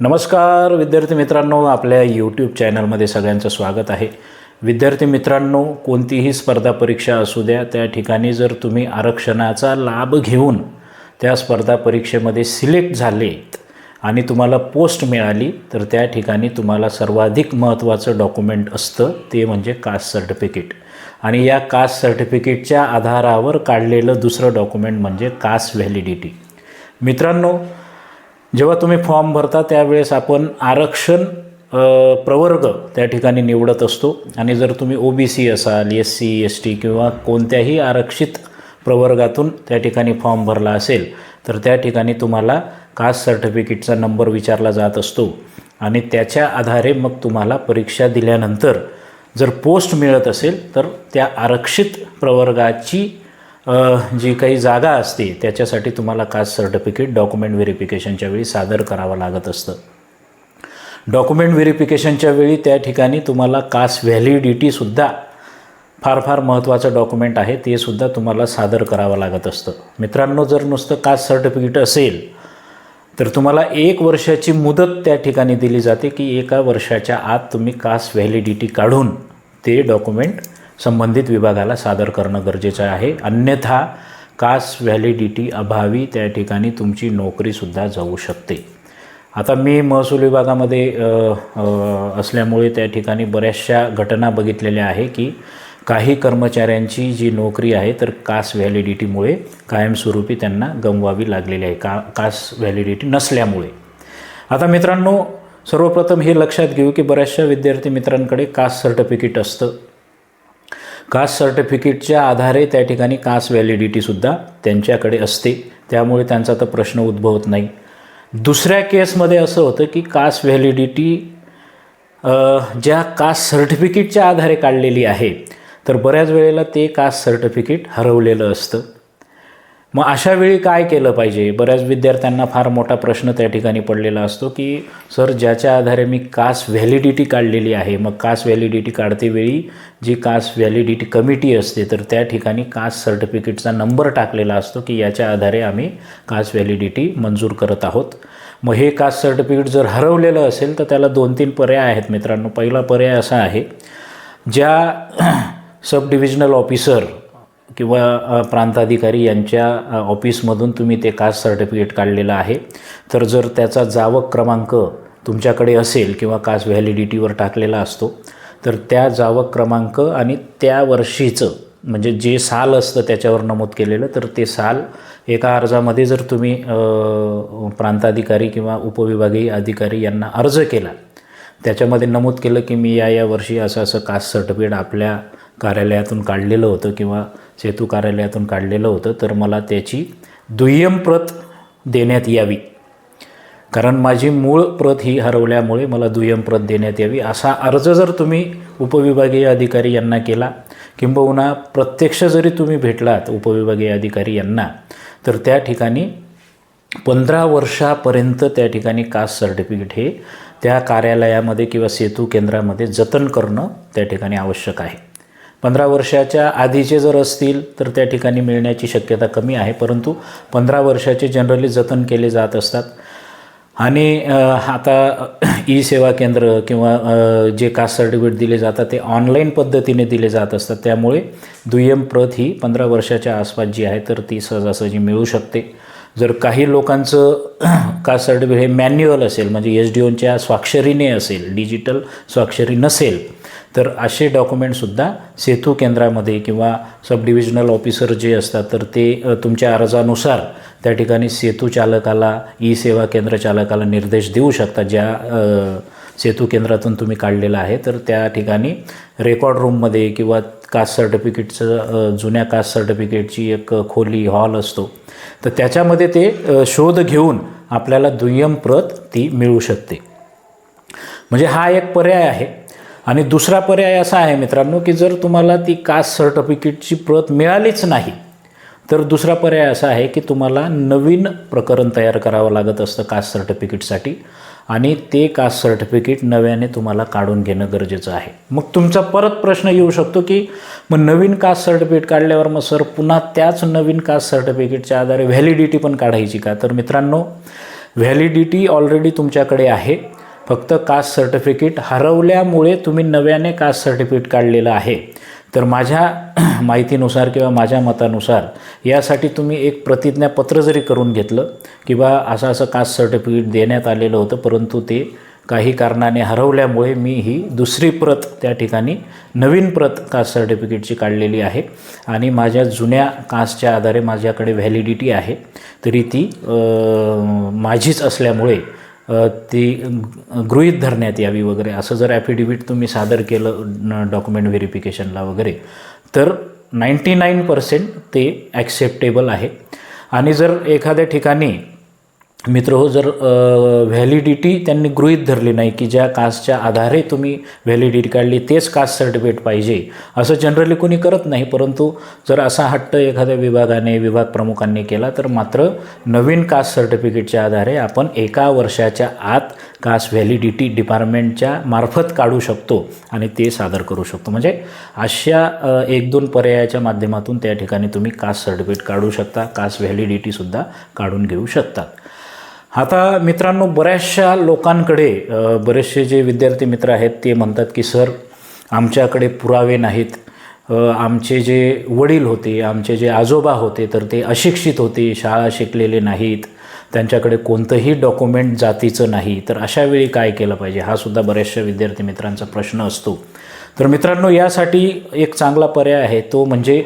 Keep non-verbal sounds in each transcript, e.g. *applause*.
नमस्कार विद्यार्थी मित्रांनो आपल्या यूट्यूब चॅनलमध्ये सगळ्यांचं स्वागत आहे. विद्यार्थी मित्रांनो कोणतीही स्पर्धा परीक्षा असू द्या त्या ठिकाणी जर तुम्ही आरक्षणाचा लाभ घेऊन त्या स्पर्धा परीक्षेमध्ये सिलेक्ट झालेत आणि तुम्हाला पोस्ट मिळाली तर त्या ठिकाणी तुम्हाला सर्वाधिक महत्त्वाचं डॉक्युमेंट असतं ते म्हणजे कास्ट सर्टिफिकेट आणि या कास्ट सर्टिफिकेटच्या आधारावर काढलेलं दुसरं डॉक्युमेंट म्हणजे कास्ट व्हॅलिडिटी मित्रांनो जेव्हा तुम्ही फॉर्म भरता त्यावेळेस आपण आरक्षण प्रवर्ग त्या ठिकाणी निवडत असतो. आणि जर तुम्ही ओ बी सी असाल एस सी एस टी किंवा कोणत्याही आरक्षित प्रवर्गातून त्या ठिकाणी फॉर्म भरला असेल तर त्या ठिकाणी तुम्हाला कास्ट सर्टिफिकेटचा नंबर विचारला जात असतो. आणि त्याच्या आधारे मग तुम्हाला परीक्षा दिल्यानंतर जर पोस्ट मिळत असेल तर त्या आरक्षित प्रवर्गाची जी काही जागा असते त्याच्यासाठी तुम्हाला कास्ट सर्टिफिकेट डॉक्युमेंट व्हेरिफिकेशनच्या वेळी सादर करावं लागत असतं. डॉक्युमेंट व्हेरिफिकेशनच्या वेळी त्या ठिकाणी तुम्हाला कास्ट व्हॅलिडिटीसुद्धा फार फार महत्त्वाचं डॉक्युमेंट आहे ते सुद्धा तुम्हाला सादर करावं लागत असतं. मित्रांनो जर नुसतं कास्ट सर्टिफिकेट असेल तर तुम्हाला एक वर्षाची मुदत त्या ठिकाणी दिली जाते की एका वर्षाच्या आत तुम्ही कास्ट व्हॅलिडिटी काढून ते डॉक्युमेंट संबंधित विभागाला सादर करणं गरजेचं आहे. अन्यथा कास्ट व्हॅलिडिटी अभावी त्या ठिकाणी तुमची नोकरीसुद्धा जाऊ शकते. आता मी महसूल विभागामध्ये असल्यामुळे त्या ठिकाणी बऱ्याचशा घटना बघितलेल्या आहे की काही कर्मचाऱ्यांची जी नोकरी आहे तर कास्ट व्हॅलिडिटीमुळे कायमस्वरूपी त्यांना गमवावी लागलेली आहे. का कास्ट व्हॅलिडिटी नसल्यामुळे. आता मित्रांनो सर्वप्रथम हे लक्षात घेऊ की बऱ्याचशा विद्यार्थी मित्रांकडे कास्ट सर्टिफिकेट असतं. कास्ट सर्टिफिकेटच्या आधारे त्या ठिकाणी कास्ट व्हॅलिडिटीसुद्धा त्यांच्याकडे असते. त्यामुळे त्यांचा तर प्रश्न उद्भवत नाही. दुसऱ्या केसमध्ये असं होतं की कास्ट व्हॅलिडिटी ज्या कास्ट सर्टिफिकेटच्या आधारे काढलेली आहे तर बऱ्याच वेळेला ते कास्ट सर्टिफिकेट हरवलेलं असतं. मग अशा वेळी काय केलं पाहिजे? बऱ्याच विद्यार्थ्यांना फार मोठा प्रश्न त्या ठिकाणी पडलेला असतो की सर ज्याच्या आधारे मी कास्ट व्हॅलिडिटी काढलेली आहे मग कास्ट व्हॅलिडिटी काढते वेळी जी कास्ट व्हॅलिडिटी कमिटी असते तर त्या ठिकाणी कास्ट सर्टिफिकेटचा नंबर टाकलेला असतो की याच्या आधारे आम्ही कास्ट व्हॅलिडिटी मंजूर करत आहोत. मग हे कास्ट सर्टिफिकेट जर हरवलेलं असेल तर त्याला दोन तीन पर्याय आहेत मित्रांनो. पहिला पर्याय असा आहे ज्या *clears throat* सब डिव्हिजनल ऑफिसर किंवा प्रांताधिकारी यांच्या ऑफिसमधून तुम्ही ते कास्ट सर्टिफिकेट काढलेलं आहे. तर जर त्याचा जावक क्रमांक तुमच्याकडे असेल किंवा कास्ट व्हॅलिडिटीवर टाकलेला असतो तर त्या जावक क्रमांक आणि त्या वर्षीचं म्हणजे जे साल असतं त्याच्यावर नमूद केलेलं तर ते साल एका अर्जामध्ये जर तुम्ही प्रांताधिकारी किंवा उपविभागीय अधिकारी यांना अर्ज केला त्याच्यामध्ये नमूद केलं की मी या या वर्षी असं असं कास्ट सर्टिफिकेट आपल्या कार्यालयातून काढलेलं होतं किंवा सेतू कार्यालयातून काढलेलं होतं तर मला त्याची दुय्यम प्रत देण्यात यावी. कारण माझी मूळ प्रत ही हरवल्यामुळे मला दुय्यम प्रत देण्यात यावी. असा अर्ज जर तुम्ही उपविभागीय अधिकारी यांना केला किंबहुना प्रत्यक्ष जरी तुम्ही भेटलात उपविभागीय अधिकारी यांना तर त्या ठिकाणी पंधरा वर्षापर्यंत त्या ठिकाणी कास्ट सर्टिफिकेट हे त्या कार्यालयामध्ये किंवा सेतू केंद्रामध्ये जतन करणं त्या ठिकाणी आवश्यक आहे. पंधरा वर्षाच्या आधीचे जर असतील तर त्या ठिकाणी मिळण्याची शक्यता कमी आहे. परंतु पंधरा वर्षाचे जनरली जतन केले जात असतात. आणि आता ई सेवा केंद्र किंवा जे कास्ट सर्टिफिकेट दिले जातात ते ऑनलाईन पद्धतीने दिले जात असतात. त्यामुळे दुय्यम प्रत ही पंधरा वर्षाच्या आसपास जी आहे तर ती सहजासहजी मिळू शकते. जर काही लोकांचं *clears throat* कास्ट सर्टिफिकेट हे मॅन्युअल असेल म्हणजे एस डी ओनच्या स्वाक्षरीने असेल डिजिटल स्वाक्षरी नसेल तर असे डॉक्युमेंटसुद्धा सेतू केंद्रामध्ये किंवा सब डिव्हिजनल ऑफिसर जे असतात तर ते तुमच्या अर्जानुसार त्या ठिकाणी सेतू चालकाला ई सेवा केंद्र चालकाला निर्देश देऊ शकतात ज्या सेतू केंद्रातून तुम्ही काढलेलं आहे. तर त्या ठिकाणी रेकॉर्ड रूममध्ये किंवा कास्ट सर्टिफिकेटचं जुन्या कास्ट सर्टिफिकेटची एक खोली हॉल असतो. तर त्याच्यामध्ये ते शोध घेऊन आपल्याला दुय्यम प्रत ती मिळू शकते. म्हणजे हा एक पर्याय आहे. आणि दुसरा पर्याय असा आहे मित्रांनो की जर तुम्हाला ती कास्ट सर्टिफिकेटची प्रत मिळालीच नाही तर दुसरा पर्याय असा आहे की तुम्हाला नवीन प्रकरण तयार करावं लागत असतं कास्ट सर्टिफिकेटसाठी आणि ते कास्ट सर्टिफिकेट नव्याने तुम्हाला काढून घेणं गरजेचं आहे. मग तुमचा परत प्रश्न येऊ शकतो की मग नवीन कास्ट सर्टिफिकेट काढल्यावर मग सर पुन्हा त्याच नवीन कास्ट सर्टिफिकेटच्या आधारे व्हॅलिडिटी पण काढायची का? तर मित्रांनो व्हॅलिडिटी ऑलरेडी तुमच्याकडे आहे. फक्त कास्ट सर्टिफिकेट हरवल्यामुळे तुम्ही नव्याने कास्ट सर्टिफिकेट काढलेलं आहे. तर माझ्या *clears throat* माहितीनुसार किंवा माझ्या मतानुसार यासाठी तुम्ही एक प्रतिज्ञापत्र जरी करून घेतलं किंवा असं असं कास्ट सर्टिफिकेट देण्यात आलेलं होतं परंतु ते काही कारणाने हरवल्यामुळे मी ही दुसरी प्रत त्या ठिकाणी नवीन प्रत कास्ट सर्टिफिकेटची काढलेली आहे. आणि माझ्या जुन्या कास्टच्या आधारे माझ्याकडे व्हॅलिडिटी आहे. तरी ती माझीच असल्यामुळे ती गृहीत धरण्यात यावी वगैरे. असं जर ॲफिडेविट तुम्ही सादर केलं डॉक्युमेंट व्हेरिफिकेशनला वगैरे तर नाईंटी नाईन पर्सेंट ते ॲक्सेप्टेबल आहे. आणि जर एखाद्या ठिकाणी मित्र हो जर व्हॅलिडिटी त्यांनी गृहीत धरली नाही की ज्या कास्टच्या आधारे तुम्ही व्हॅलिडिटी काढली तेच कास्ट सर्टिफिकेट पाहिजे. असं जनरली कोणी करत नाही परंतु जर असा हट्ट एखाद्या विभागाने विभाग प्रमुखांनी केला तर मात्र नवीन कास्ट सर्टिफिकेटच्या आधारे आपण एका वर्षाच्या आत कास्ट व्हॅलिडिटी डिपार्टमेंटच्या मार्फत काढू शकतो आणि ते सादर करू शकतो. म्हणजे अशा एक दोन पर्यायाच्या माध्यमातून त्या ठिकाणी तुम्ही कास्ट सर्टिफिकेट काढू शकता कास्ट व्हॅलिडिटीसुद्धा काढून घेऊ शकतात आता मित्रांनो बऱ्याचशा लोकांकडे बरेचसे जे विद्यार्थी मित्र आहेत ते म्हणतात की सर आमच्याकडे पुरावे नाहीत. आमचे जे वडील होते आमचे जे आजोबा होते तर ते अशिक्षित होते शाळा शिकलेले नाहीत. त्यांच्याकडे कोणतंही डॉक्युमेंट जातीचं नाही. तर अशावेळी काय केलं पाहिजे? हा सुद्धा बऱ्याचशा विद्यार्थी मित्रांचा प्रश्न असतो. तर मित्रांनो यासाठी एक चांगला पर्याय आहे. तो म्हणजे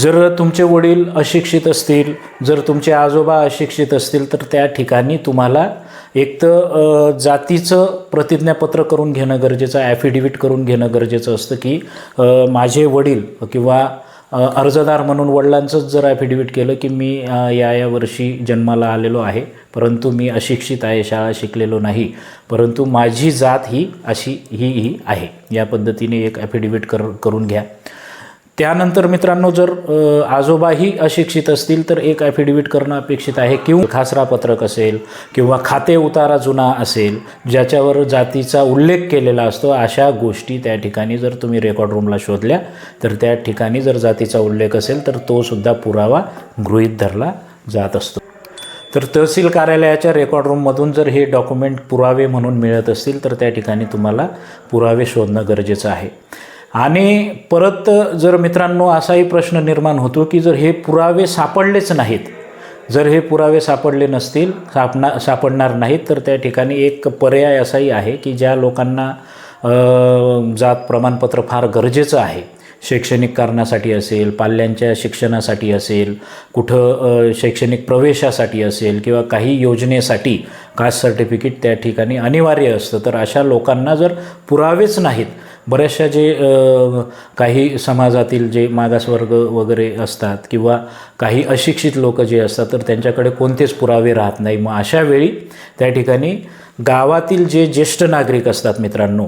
जर तुमचे वडील अशिक्षित असतील जर तुमचे आजोबा अशिक्षित असतील तर त्या ठिकाणी तुम्हाला एक तर जातीचं प्रतिज्ञापत्र करून घेणं गरजेचं आहे ॲफिडेविट करून घेणं गरजेचं असतं की माझे वडील किंवा अर्जदार म्हणून वडिलांचंच जर ॲफिडेविट केलं की मी या या वर्षी जन्माला आलेलो आहे परंतु मी अशिक्षित आहे शाळा शिकलेलो नाही परंतु माझी जात ही अशी ही ही आहे. या पद्धतीने एक ॲफिडेविट कर करून घ्या. त्यानंतर मित्रांनो जर आजोबाही अशिक्षित असतील तर एक ॲफिडेविट करणं अपेक्षित आहे. किंवा खासरा पत्रक असेल किंवा खाते उतारा जुना असेल ज्याच्यावर जातीचा उल्लेख केलेला असतो अशा गोष्टी त्या ठिकाणी जर तुम्ही रेकॉर्ड रूमला शोधल्या तर त्या ठिकाणी जर जातीचा उल्लेख असेल तर तो सुद्धा पुरावा गृहीत धरला जात असतो. तर तहसील कार्यालयाच्या रेकॉर्ड रूममधून जर हे डॉक्युमेंट पुरावे म्हणून मिळत असतील तर त्या ठिकाणी तुम्हाला पुरावे शोधणं गरजेचं आहे. आणि परत जर मित्रांनो असाही प्रश्न निर्माण होतो की जर हे पुरावे सापडलेच नाहीत जर हे पुरावे सापडले नसतील सापना सापडणार नाहीत तर त्या ठिकाणी एक पर्याय असाही आहे की ज्या लोकांना जात प्रमाणपत्र फार गरजेचं आहे. शैक्षणिक कारणासाठी असेल पाल्यांच्या शिक्षणासाठी असेल कुठं शैक्षणिक प्रवेशासाठी असेल किंवा काही योजनेसाठी कास्ट सर्टिफिकेट त्या ठिकाणी अनिवार्य असतं तर अशा लोकांना जर पुरावेच नाहीत बऱ्याचशा जे काही समाजातील जे मागासवर्ग वगैरे असतात किंवा काही अशिक्षित लोक जे असतात तर त्यांच्याकडे कोणतेच पुरावे राहत नाही. मग अशा वेळी त्या ठिकाणी गावातील जे ज्येष्ठ नागरिक असतात मित्रांनो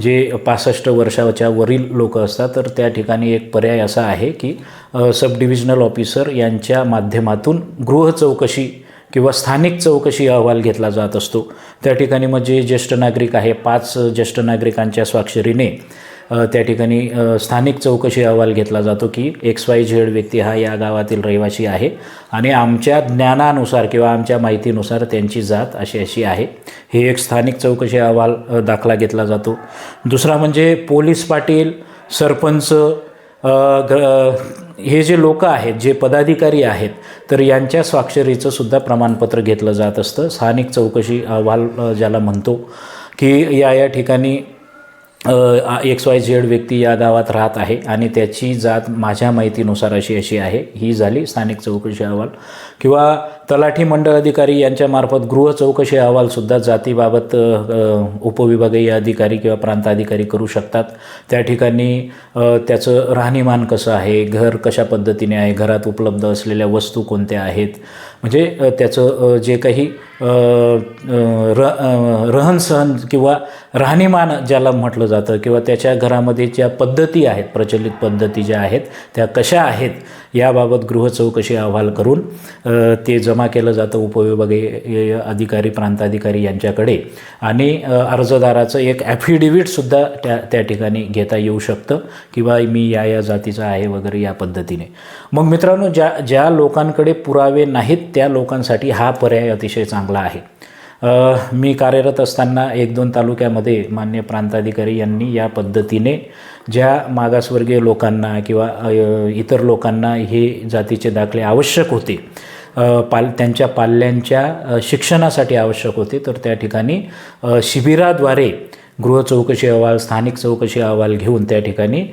जे पासष्ट वर्षाच्या वरील लोक असतात तर त्या ठिकाणी एक पर्याय असा आहे की सब डिव्हिजनल ऑफिसर यांच्या माध्यमातून गृह चौकशी किंवा स्थानिक चौकशी अहवाल घेतला जात असतो. त्या ठिकाणी मग जे ज्येष्ठ नागरिक आहे पाच ज्येष्ठ नागरिकांच्या स्वाक्षरीने त्या ठिकाणी स्थानिक चौकशी अहवाल घेतला जातो की एक्स वाय झेड व्यक्ती हा या गावातील रहिवासी आहे आणि आमच्या ज्ञानानुसार किंवा आमच्या माहितीनुसार त्यांची जात अशी अशी आहे. हे एक स्थानिक चौकशी अहवाल दाखला घेतला जातो. दुसरा म्हणजे पोलीस पाटील सरपंच ग हे जे लोक आहेत जे पदाधिकारी आहेत तर यांच्या स्वाक्षरीचं सुद्धा प्रमाणपत्र घेतलं जात असतं. स्थानिक चौकशी अहवाल ज्याला म्हणतो की या या ठिकाणी एक्स वाय झेड व्यक्ती या गावात राहत आहे आणि त्याची जात माझ्या माहितीनुसार अशी अशी आहे. ही झाली स्थानिक चौकशी अहवाल. किंवा तलाठी मंडळ अधिकारी यांच्यामार्फत गृह चौकशी अहवालसुद्धा जातीबाबत उपविभागीय अधिकारी किंवा प्रांताधिकारी करू शकतात. त्या ठिकाणी त्याचं राहणीमान कसं आहे घर कशा पद्धतीने आहे घरात उपलब्ध असलेल्या वस्तू कोणत्या आहेत? म्हणजे त्याचं जे काही र रहनसहन किंवा राहणीमान ज्याला म्हटलं जातं किंवा त्याच्या घरामध्ये ज्या पद्धती आहेत प्रचलित पद्धती ज्या आहेत त्या कशा आहेत याबाबत गृह चौकशी अहवाल करून ते जमा जमा केलं जातं उपविभागीय अधिकारी प्रांताधिकारी यांच्याकडे. आणि अर्जदाराचं एक ॲफिडेविटसुद्धा त्या त्या ठिकाणी घेता येऊ शकतं किंवा मी या या जातीचा आहे वगैरे या पद्धतीने. मग मित्रांनो ज्या ज्या लोकांकडे पुरावे नाहीत त्या लोकांसाठी हा पर्याय अतिशय चांगला आहे. मी कार्यरत असताना एक दोन तालुक्यामध्ये मान्य प्रांताधिकारी यांनी या पद्धतीने ज्या मागासवर्गीय लोकांना किंवा इतर लोकांना हे जातीचे दाखले आवश्यक होते पाल त्यांच्या पाल्यांच्या शिक्षणासाठी आवश्यक होते. तर त्या ठिकाणी शिबिराद्वारे गृह चौकशी अहवाल स्थानिक चौकशी अहवाल घेऊन त्या ठिकाणी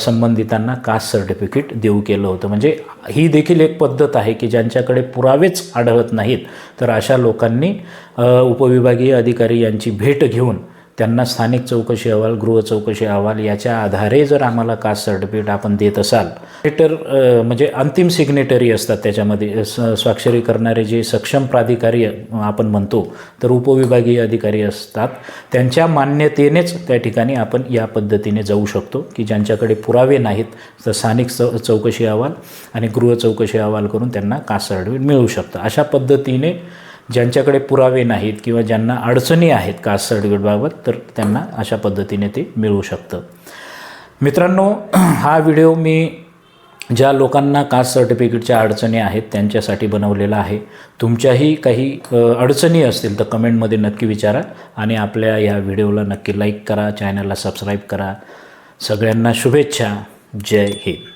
संबंधितांना कास्ट सर्टिफिकेट देऊ केलं होतं. म्हणजे ही देखील एक पद्धत आहे की ज्यांच्याकडे पुरावेच आढळत नाहीत. तर अशा लोकांनी उपविभागीय अधिकारी यांची भेट घेऊन त्यांना स्थानिक चौकशी अहवाल गृह चौकशी अहवाल याच्या आधारे जर आम्हाला कास्ट सर्टिफिकेट आपण देत असाल लेटर म्हणजे अंतिम सिग्नेटरी असतात त्याच्यामध्ये स स्वाक्षरी करणारे जे सक्षम प्राधिकारी आपण म्हणतो तर उपविभागीय अधिकारी असतात. त्यांच्या मान्यतेनेच त्या ठिकाणी आपण या पद्धतीने जाऊ शकतो की ज्यांच्याकडे पुरावे नाहीत तर स्थानिक चौ चौकशी अहवाल आणि गृह चौकशी अहवाल करून त्यांना कास्ट सर्टिफिकेट मिळू शकतं. अशा पद्धतीने ज्यांच्याकडे पुरावे नाहीत किंवा ज्यांना अडचणी आहेत कास्ट सर्टिफिकेटबाबत तर त्यांना अशा पद्धतीने ते मिळू शकतं. मित्रांनो *clears throat* हा व्हिडिओ मी ज्या लोकांना कास्ट सर्टिफिकेटच्या अडचणी आहेत त्यांच्यासाठी बनवलेला आहे. तुमच्याही काही अडचणी असतील तर कमेंटमध्ये नक्की विचारा आणि आपल्या या व्हिडिओला नक्की लाईक करा चॅनलला सबस्क्राईब करा. सगळ्यांना शुभेच्छा. जय हिंद.